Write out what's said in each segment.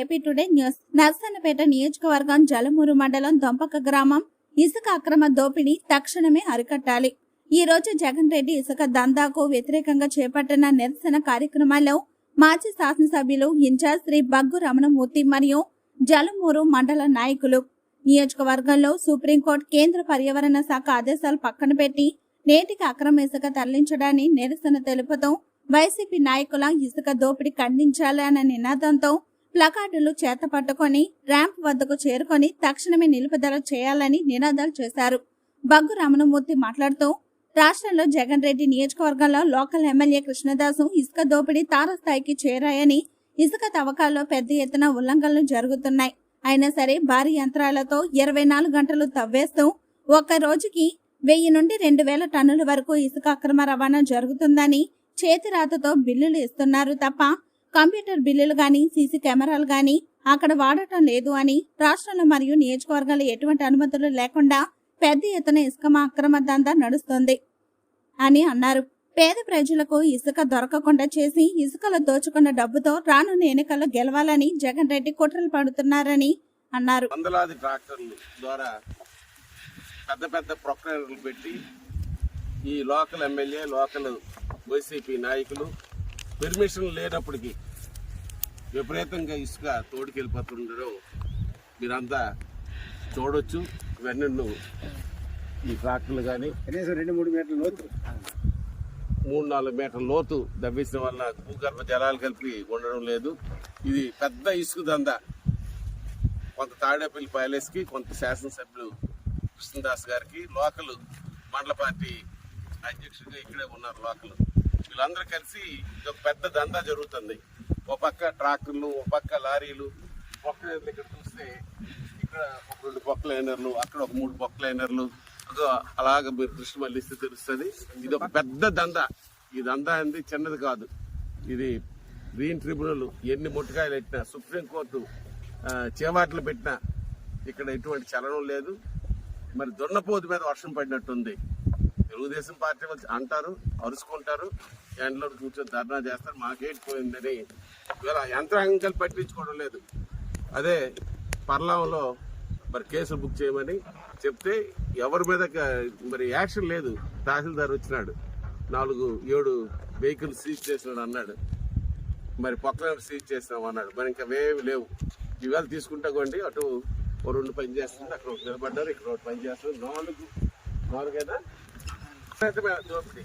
AP today news. Narasannapeta నియోజకవర్గం జలమూరు మండలం దొంపక గ్రామం ఇసుక అక్రమ దోపిడీ తక్షణమే అరికట్టాలి. ఈ రోజు జగన్ రెడ్డి ఇసుక దందాకు వ్యతిరేకంగా చేపట్టిన నిరసన కార్యక్రమాల్లో మాజీ శాసనసభ్యులు ఇన్ఛార్జ్ శ్రీ బగ్గు రమణమూర్తి మరియు జలమూరు మండల నాయకులు. నియోజకవర్గంలో సుప్రీంకోర్టు కేంద్ర పర్యావరణ శాఖ ఆదేశాలు పక్కన పెట్టి నేటికి అక్రమ ఇసుక తరలించడాన్ని నిరసన తెలుపుతూ వైసీపీ నాయకుల ఇసుక దోపిడీ ఖండించాలన్న నినాదంతో ప్లకార్డులు చేత పట్టుకొని ర్యాంప్ వద్దకు చేరుకొని తక్షణమే నిలుపుదల చేయాలని నినాదాలు చేశారు. బగ్గు రమణమూర్తి మాట్లాడుతూ రాష్ట్రంలో జగన్ రెడ్డి నియోజకవర్గంలో లోకల్ ఎమ్మెల్యే కృష్ణదాసు ఇసుక దోపిడీ తారస్థాయికి చేరాయని ఇసుక తవ్వకాల్లో పెద్ద ఎత్తున ఉల్లంఘనలు జరుగుతున్నాయి. అయినా సరే భారీ యంత్రాలతో ఇరవై నాలుగు గంటలు తవ్వేస్తూ ఒక్క రోజుకి వెయ్యి నుండి రెండు వేల టన్నుల వరకు ఇసుక అక్రమ రవాణా జరుగుతుందని చేతి రాతతో బిల్లులు ఇస్తున్నారు తప్ప కంప్యూటర్ బిల్లులు కానీ సీసీ కెమెరాలు కానీ అక్కడ వాడటం లేదు అని రాష్ట్రంలో మరియు నియోజకవర్గాలు ఎటువంటి అనుమతులు లేకుండా పెద్ద ఎత్తున ఇసుక అక్రమ దందా నడుస్తుంది అని అన్నారు. పేద ప్రజలకు ఇసుక దొరకకుండా చేసి ఇసుకలో దోచుకున్న డబ్బుతో రానున్న ఎన్నికల్లో గెలవాలని జగన్ రెడ్డి కుట్రలు పడుతున్నారని అన్నారు. వందలాది ట్రాక్టర్లు ద్వారా పెద్ద పెద్ద ప్రొక్లైనర్లు పెట్టి ఈ లోకల్ ఎమ్మెల్యే లోకల్ వైసీపీ నాయకులు పెర్మిషన్ లేనప్పటికీ విపరీతంగా ఇసుక తోడుకెళ్ళిపోతుండడం మీరంతా చూడొచ్చు. ఇవన్నీ ఈ ట్రాక్టర్లు కానీ కనీసం రెండు మూడు మీటర్ల లోతు. మూడు నాలుగు మీటర్ల లోతు దవ్వేసిన వల్ల భూగర్భ జలాలు కలిపి ఉండడం లేదు. ఇది పెద్ద ఇసుక దంద. కొంత తాడేపల్లి ప్యాలెస్కి కొంత శాసనసభ్యులు కృష్ణదాస్ గారికి లోకల్ మండల పార్టీ అధ్యక్షుడిగా ఇక్కడే ఉన్నారు లోకల్. వీళ్ళందరూ కలిసి ఇదొక ఒక పెద్ద దందా జరుగుతుంది. ఒక పక్క ట్రాక్టర్లు ఒక పక్క లారీలు పొక్క ఇక్కడ చూస్తే ఇక్కడ ఒక రెండు పొక్క లైనర్లు అక్కడ ఒక మూడు పొక్క లైనర్లు అలాగ మీరు దృష్టి మళ్ళిస్తే తెలుస్తుంది. ఇది ఒక పెద్ద దందా. ఈ దందా అనేది చిన్నది కాదు. ఇది గ్రీన్ ట్రిబ్యునల్ ఎన్ని ముట్టకాయలు పెట్టినా సుప్రీంకోర్టు చేవాట్లు పెట్టినా ఇక్కడ ఎటువంటి చలనం లేదు. మరి దున్నపోతు మీద వర్షం పడినట్టుంది. తెలుగుదేశం పార్టీ వాళ్ళు అంటారు అరుచుకుంటారు. ఎండలో కూర్చొని ధర్నా చేస్తారు. మాకేంటి పోయిందని ఇవాళ యంత్రాంగం పట్టించుకోవడం లేదు. అదే పర్లాంలో మరి కేసులు బుక్ చేయమని చెప్తే ఎవరి మీద మరి యాక్షన్ లేదు. తహసీల్దార్ వచ్చినాడు. నాలుగు ఏడు వెహికల్ సీజ్ చేసినాడు అన్నాడు. మరి పక్కన సీజ్ చేసినాం అన్నాడు. మరి ఇంకా వేవి లేవు. ఇవాళ తీసుకుంటా కొండి అటు ఓ రెండు పని చేస్తుంది అక్కడ ఒకటి నిలబడ్డారు ఇక్కడ ఒకటి పని చేస్తుంది. నాలుగు నాలుగైనా? దోపిడీ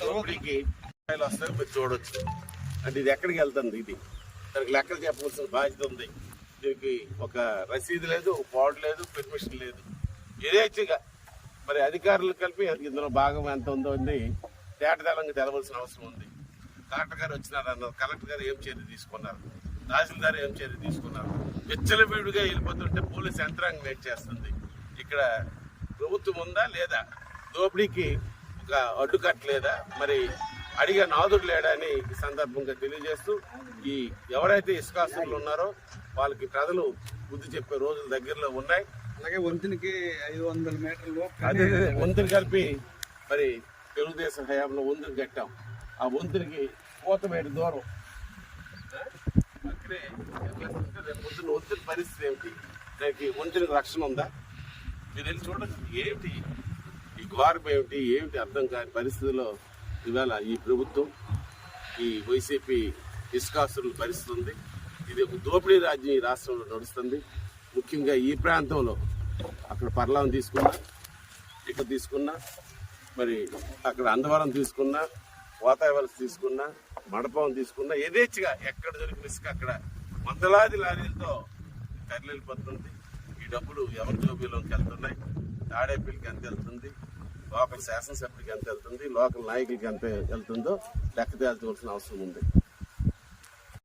దోపిడీకి రూపాయలు వస్తాయి మీరు చూడొచ్చు. అంటే ఇది ఎక్కడికి వెళ్తుంది ఇది? దానికి లెక్కలు చెప్పవలసిన బాధ్యత ఉంది. దీనికి ఒక రసీదు లేదు పాడు లేదు పెర్మిషన్ లేదు. యథేచ్ఛగా మరి అధికారులు కలిపి ఇందులో భాగం ఎంత ఉందో అని తేటతెల్లంగా తెలవలసిన అవసరం ఉంది. కలెక్టర్ గారు వచ్చినారు అన్నారు. కలెక్టర్ గారు ఏం చర్య తీసుకున్నారు? తహసీల్దార్ ఏం చర్య తీసుకున్నారు? విచ్చలవీడుగా వెళ్ళిపోతుంటే పోలీస్ యంత్రాంగం వెయిట్ చేస్తుంది. ఇక్కడ ప్రభుత్వం ఉందా లేదా? దోపిడీకి ఒక అడ్డుకట్ట లేదా మరి అడిగే నాదుడు లేడని ఈ సందర్భంగా తెలియజేస్తూ ఈ ఎవరైతే ఇసుకాస్తులు ఉన్నారో వాళ్ళకి ప్రజలు బుద్ధి చెప్పే రోజులు దగ్గరలో ఉన్నాయి. అలాగే వంతునికి ఐదు వందల మీటర్లు అదే వంతుని కలిపి మరి తెలుగుదేశం హయాంలో వంతుని కట్టాం. ఆ వంతునికి కోతమేటి దూరం? అక్కడే పొద్దున్న వంతుని పరిస్థితి ఏమిటి? దానికి వంతునికి రక్షణ ఉందా? మీరు వెళ్ళి చూడండి ఏమిటి? ఈ ఘోరం ఏమిటి? ఏమిటి అర్థం కాని పరిస్థితిలో ఇవాళ ఈ ప్రభుత్వం ఈ వైసీపీ ఇసుకాసులు భరిస్తుంది ఇది ఒక దోపిడీ రాజ్యం ఈ రాష్ట్రంలో నడుస్తుంది. ముఖ్యంగా ఈ ప్రాంతంలో అక్కడ పర్లాం తీసుకున్నా ఇక్కడ తీసుకున్నా మరి అక్కడ అందవరం తీసుకున్నా వాతావరణం తీసుకున్నా మండపం తీసుకున్నా యథేచ్ఛగా ఎక్కడ దొరికిన ఇసుక అక్కడ వందలాది లారీలతో తరలిపోతుంది. ఈ డబ్బులు ఎవరి జోబీలోకి వెళ్తున్నాయి? తాడేపల్లికి ఎంత వెళ్తుంది? లోకల్ శాసనసభ్యుడికి ఎంత వెళ్తుంది లోకల్ నాయకులకి ఎంత వెళ్తుందో లెక్క తేల్చవలసిన అవసరం ఉంది.